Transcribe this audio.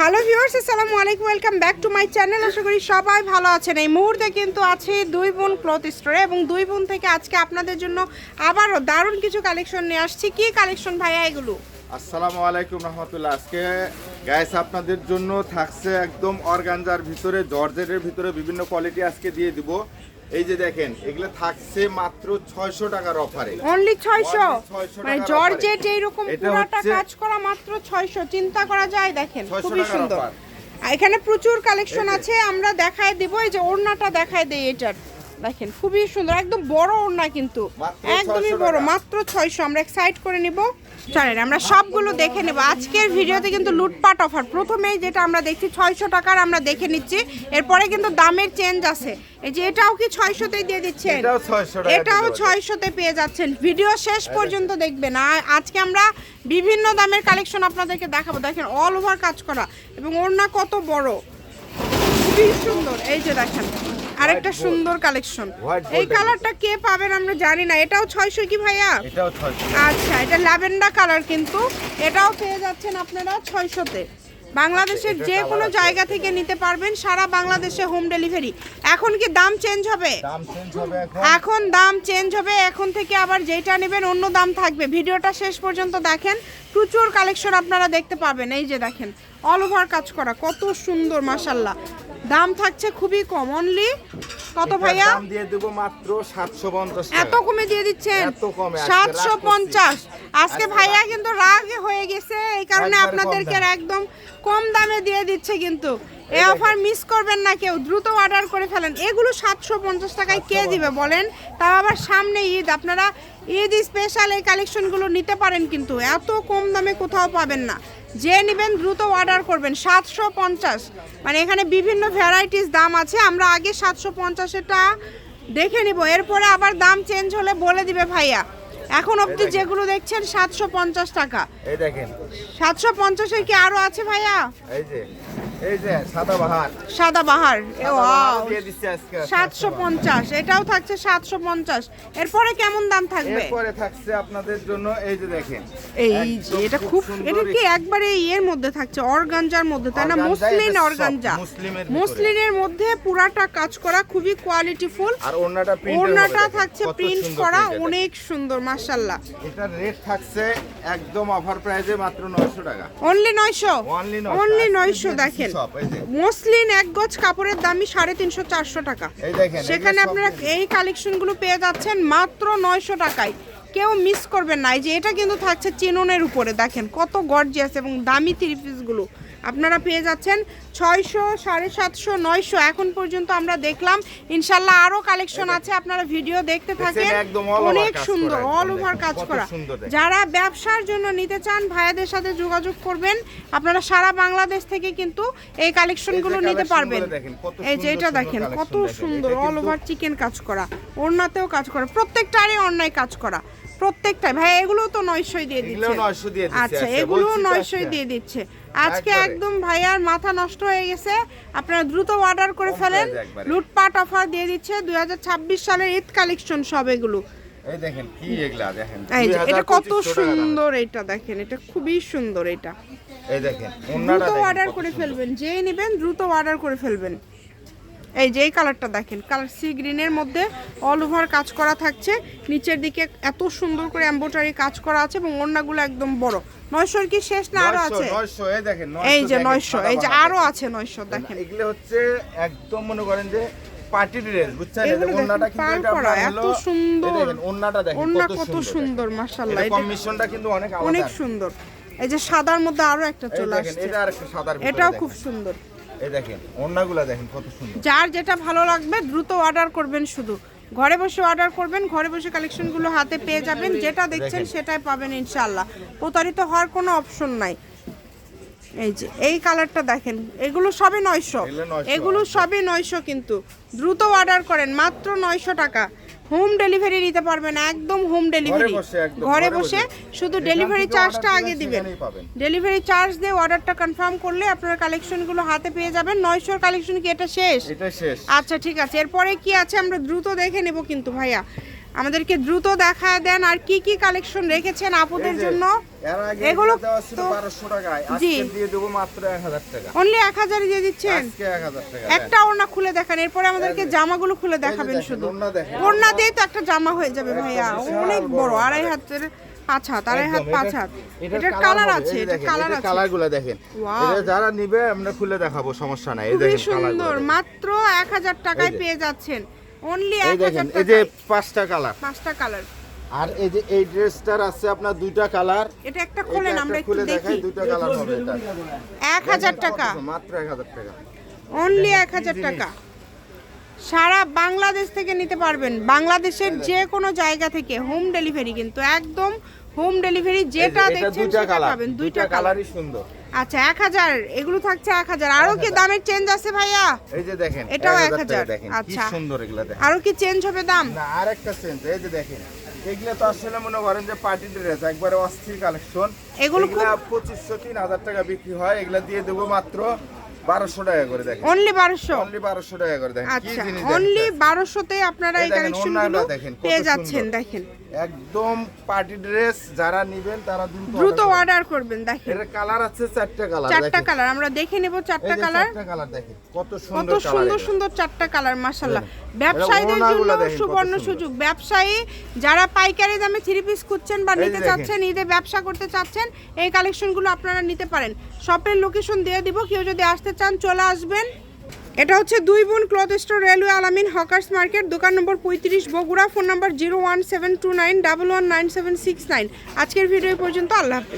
Hello viewers আসসালামু আলাইকুম welcome back to my channel আশা করি সবাই ভালো আছেন। এই মুহূর্তে কিন্তু আছে দুই বোন ক্লথ স্টোরে এবং দুই বোন থেকে আজকে আপনাদের জন্য আবারও দারুণ কিছু কালেকশন নিয়ে আসছি। কি কালেকশন ভাইয়া এগুলো? আসসালামু আলাইকুম রহমতুল্লাহ। আজকে গ্যাস আপনাদের জন্য থাকছে একদম অর্গানজার ভিতরে, জর্জেটের ভিতরে বিভিন্ন কোয়ালিটি আজকে দিয়ে দিব। এই যে দেখেন এগুলো থাকছে মাত্র ছয়শো টাকার অফারে অনলি ছয়শো? Only 600 মানে জর্জেট। এইরকম পুরাটা কাজ করা মাত্র ছয়শো চিন্তা করা যায় দেখেন 600 খুবই সুন্দর। এখানে প্রচুর কালেকশন আছে আমরা দেখায় দিব এই যে ওড়নাটা দেখায় দেই এটার। দেখেন খুবই সুন্দর একদম বড় ওড়না কিন্তু। একদমই 600 বড় মাত্র ছয়শো আমরা এক্সাইট করে নিব। চলেন আমরা সবগুলো দেখে নেব। আজকের ভিডিওতে কিন্তু লুটপাট অফার প্রথমেই যেটা আমরা দেখছি ছয়শো টাকার আমরা দেখে নিচ্ছি। এরপরে কিন্তু দামের চেঞ্জ আছে। এই যে এটাও কি ছয়শোতেই দিয়ে দিচ্ছেন? এটাও 600 টাকা এটাও দিতে পারবেন। ছয়শোতে পেয়ে যাচ্ছেন। ভিডিও শেষ পর্যন্ত দেখবেন। আর আজকে আমরা বিভিন্ন দামের কালেকশন আপনাদেরকে দেখাবো। দেখেন অল ওভার কাজ করা। এবং ওড়না কত বড়। খুবই সুন্দর। এই যে দেখেন আরেকটা. সুন্দর কালেকশন এই কালারটা কে পাবেন আমরা জানি না। এটাও ছয়শো কি ভাইয়া? এটাও আচ্ছা এটা ল্যাভেন্ডার কালার কিন্তু। এটাও পেয়ে যাচ্ছেন আপনারা ছয়শোতে বাংলাদেশের যে কোনো জায়গা থেকে নিতে পারবেন সারা বাংলাদেশে হোম ডেলিভারি এখন কি দাম চেঞ্জ হবে? এখন। দাম চেঞ্জ হবে। এখন থেকে আবার যেটা নেবেন অন্য দাম থাকবে। ভিডিওটা শেষ পর্যন্ত দেখেন। প্রচুর কালেকশন আপনারা দেখতে পাবেন। এই যে দেখেন অল ওভার কাজ করা। কত সুন্দর মাসাল্লাহ দাম থাকছে খুবই কম। অনলি কত ভাইয়া? দাম দিয়ে দেবো মাত্র সাতশো পঞ্চাশ এত কমে দিয়ে দিচ্ছেন? এত কমে আজকে সাতশো রাগ করছি। পঞ্চাশ। আজকে আজকে ভাইয়া কিন্তু রাগ হয়ে গেছে এই কারণে আপনাদেরকে দামে। একদম কম দামে দিয়ে দিচ্ছে কিন্তু। এই এই অফার মিস করবেন না কেউ দ্রুত অর্ডার করে ফেলেন। এগুলো সাতশো পঞ্চাশ টাকায় কে দিবে বলেন? তাও আবার সামনে ঈদ আপনারা ঈদ স্পেশাল এই কালেকশনগুলো নিতে পারেন কিন্তু। এত কম দামে কোথাও পাবেন না। যে নেবেন দ্রুত অর্ডার করবেন সাতশো পঞ্চাশ। মানে এখানে বিভিন্ন ভ্যারাইটিস দাম আছে আমরা আগে সাতশো পঞ্চাশেরটা দেখে নিব এরপরে আবার দাম চেঞ্জ হলে বলে দিবে ভাইয়া। এখন অব্দি যেগুলো দেখছেন সাতশো পঞ্চাশ টাকা। এই দেখেন। সাতশো পঞ্চাশের কি আরও আছে ভাইয়া? এই যে। এই যে সাদা বাহার। সাদা বাহার দিয়ে দিচ্ছে আজকে সাতশো পঞ্চাশ এটাও থাকছে সাতশো পঞ্চাশ। এরপরে কেমন দাম থাকবে? এরপরে থাকছে আপনাদের জন্য এই যে দেখেন। এই যে এটা খুব এটা কি একবারে ইয়ের মধ্যে থাকছে অর্গানজার মধ্যে তাই না? Muslin organza. মুসলিনের মধ্যে পুরাটা কাজ করা খুবই কোয়ালিটিফুল আর ওড়নাটা প্রিন্ট ওড়নাটা থাকছে প্রিন্ট করা অনেক সুন্দর মাশাল্লাহ এটার রেট থাকছে একদম অফার প্রাইসে মাত্র 900 টাকা। অনলি নয়শো? 900 অনলি আজকে নয়শো দিয়ে দিচ্ছি দেখেন। মসলিন এক গজ কাপড়ের দামই সাড়ে তিনশো চারশো টাকা। সেখানে আপনারা এই কালেকশনগুলো পেয়ে যাচ্ছেন মাত্র নয়শো টাকায়। কেউ মিস করবেন না এই যে এটা কিন্তু থাকছে চিননের উপরে দেখেন কত গর্জিয়াস এবং দামি থ্রি পিসগুলো আপনারা পেয়ে যাচ্ছেন ছয়শো সাড়ে সাতশো নয়শো। এখন পর্যন্ত আমরা দেখলাম ইনশাল্লাহ আরও কালেকশন আছে আপনারা ভিডিও দেখতে থাকেন। অনেক সুন্দর অল ওভার কাজ করা। যারা ব্যবসার জন্য নিতে চান ভাইয়াদের সাথে যোগাযোগ করবেন। আপনারা সারা বাংলাদেশ থেকে কিন্তু এই কালেকশনগুলো নিতে পারবেন। এই যে এটা দেখেন কত সুন্দর অল ওভার চিকেন কাজ করা ওড়নাতেও কাজ করা প্রত্যেকটারই অন্যায় কাজ করা। প্রত্যেকটাই ভাই এগুলো তো নয়শোই দিয়ে এগুলোও দিচ্ছে 900 দিয়ে দিচ্ছে, আচ্ছা আচ্ছা, এগুলো বলছি তো নয়শোই আজকে। দিয়ে দিচ্ছে। আজকে। একদম ভাইয়ার মাথা নষ্ট হয়ে গেছে। আপনারা দ্রুত অর্ডার করে ফেলেন। লুটপাট অফার দিয়ে দিচ্ছে। দুই হাজার ছাব্বিশ সালের ঈদ কালেকশন সব এগুলো। এই দেখেন কি এগুলা দেখেন এটা কত 2500 টাকা। দাম। সুন্দর এটা দেখেন এটা খুবই সুন্দর এটা। এই দেখেন দ্রুত অর্ডার করে ফেলবেন যেই নেবেন দ্রুত অর্ডার করে ফেলবেন। এই যে এই কালারটা দেখেন কালার সি গ্রিনের মধ্যে অল ওভার কাজ করা থাকছে। নিচের দিকে এত সুন্দর করে এমব্রয়ডারি কাজ করা আছে এবং ওড়নাগুলো একদম বড়। নয়শোর কি শেষ না আরও আছে? 900, এই দেখেন এই যে নয়শো এই যে আরও আছে নয়শো দেখেন। এগুলো হচ্ছে একদম মনে করেন যে পার্টি ড্রেস বুঝছেন? এই যে এগুলো দেখেন, ওড়নাটা কিন্তু এটা করা, এত সুন্দর। দেখেন কত সুন্দর। এটা কিন্তু অনেক অনেক সুন্দর। এই যে সাদার মধ্যে আরও একটা চলে আসছে। এটা আর সাদার এটাও খুব সুন্দর। এই দেখেন ওড়নাগুলা দেখেন কত সুন্দর। যার যেটা ভালো লাগবে দ্রুত অর্ডার করবেন শুধু। ঘরে বসে অর্ডার করবেন ঘরে বসে কালেকশনগুলো হাতে পেয়ে যাবেন যেটা দেখছেন সেটাই পাবেন ইনশাল্লাহ প্রতারিত হওয়ার কোনো অপশন নাই। এই যে এই কালারটা দেখেন এগুলো সবই নয়শো। এগুলো 900 এগুলো সবই নয়শো কিন্তু। দ্রুত অর্ডার করেন মাত্র নয়শো টাকা। হোম ডেলিভারি নিতে পারবেন একদম হোম ডেলিভারি। ঘরে বসে। শুধু ডেলিভারি চার্জটা আগে দিবেন। ডেলিভারি চার্জ দিয়ে অর্ডারটা কনফার্ম করলে আপনার কালেকশনগুলো হাতে পেয়ে যাবেন। নয়শোর কালেকশন কি এটা শেষ? এটা শেষ। আচ্ছা ঠিক আছে। এরপরে কি আছে? আমরা দ্রুত দেখে নেব কিন্তু ভাইয়া। আমাদেরকে দ্রুত দেখায় দেন আর কি কি কালেকশন রেখেছেন আপুদের জন্য? এগুলো তো- বারোশো টাকায় আজকে দিয়ে দেবো মাত্র এক হাজার টাকা। অনলি এক হাজারে দিয়ে দিচ্ছেন? আজকে টাকা একটা ওড়না খুলে দেখান এরপরে আমাদেরকে জামাগুলো খুলে দেখাবেন শুধু। ওড়না। দিয়ে তো একটা জামা হয়ে যাবে ভাইয়া অনেক বড়। আড়াই হাতের পাঁচ হাত আড়াই হাত পাঁচ হাত। এটার কালার আছে এটা দেখেন, কালার আছে। colour দেখেন। এটা যারা নিবে আমরা খুলে দেখাবো সমস্যা নাই। এই দেখেন সুন্দর মাত্র এক হাজার টাকায় পেয়ে যাচ্ছেন। অনলি এই দেখেন এই যে পাঁচটা কালার। পাঁচটা কালার। আর এই যে এই ড্রেসটার আছে আপনার দুইটা কালার। এটা একটা খোলেন আমরা একটু দেখি। দুইটা কালার হবে এটা। এক হাজার দেখেন টাকা মাত্র এক হাজার টাকা। অনলি এক হাজার টাকা। সারা বাংলাদেশ থেকে নিতে পারবেন। বাংলাদেশের যে কোনো জায়গা থেকে হোম ডেলিভারি কিন্তু একদম হোম ডেলিভারি যেটা দেখছেন সেটা পাবেন দুইটা কালারই সুন্দর। আচ্ছা এক হাজার। এগুলো থাকছে এক হাজার। আরও কি দামের চেঞ্জ আছে ভাইয়া? এই যে দেখেন এটাও এক হাজার। আচ্ছা। সুন্দর এগুলা দেখেন। আরও কি চেঞ্জ হবে দাম? না আর একটা সেন্স এই যে দেখেন। এগুলা তো আসলে মনে করেন যে পার্টি ড্রেস একবারে অস্থির কালেকশন এগুলো খুব- পঁচিশশো তিন হাজার টাকা বিক্রি হয়। এগুলা দিয়ে দেবো মাত্র বারোশো টাকা করে দেখেন। অনলি বারোশো? অনলি বারোশো টাকা করে দেখেন আচ্ছা অনলি বারোশোতে আপনারা এই এই দেখেন, কালেকশনগুলো দেখেন, পেয়ে যাচ্ছেন দেখেন। একদম পার্টি ড্রেস যারা নিবেন তারা দ্রুত দ্রুত অর্ডার করবেন দেখেন। এর কালার আছে চারটা কালার চারটা কালার আমরা দেখে নেব চারটা কালার চারটা কালার। দেখেন কত কত সুন্দর কালার সুন্দর সুন্দর চারটা কালার মাশাল্লাহ দেখেন। ব্যবসায়ীদের জন্য কত সুবর্ণ সুযোগ। ব্যবসায়ী যারা পাইকারি দামে থ্রি পিস খুঁজছেন বা নিতে চাচ্ছেন ঈদে ব্যবসা করতে চাচ্ছেন এই কালেকশনগুলো আপনারা নিতে পারেন। শপের লোকেশন দিয়ে দিব কেউ যদি আসতে চান চলে আসবেন। এটা হচ্ছে দুই বোন cloth store railway Alamin hawkers market, দোকান নম্বর পঁয়ত্রিশ Bogura, phone number zero one seven two nine double one nine seven six nine. আজকের ভিডিও পর্যন্ত, আল্লাহ হাফিজ।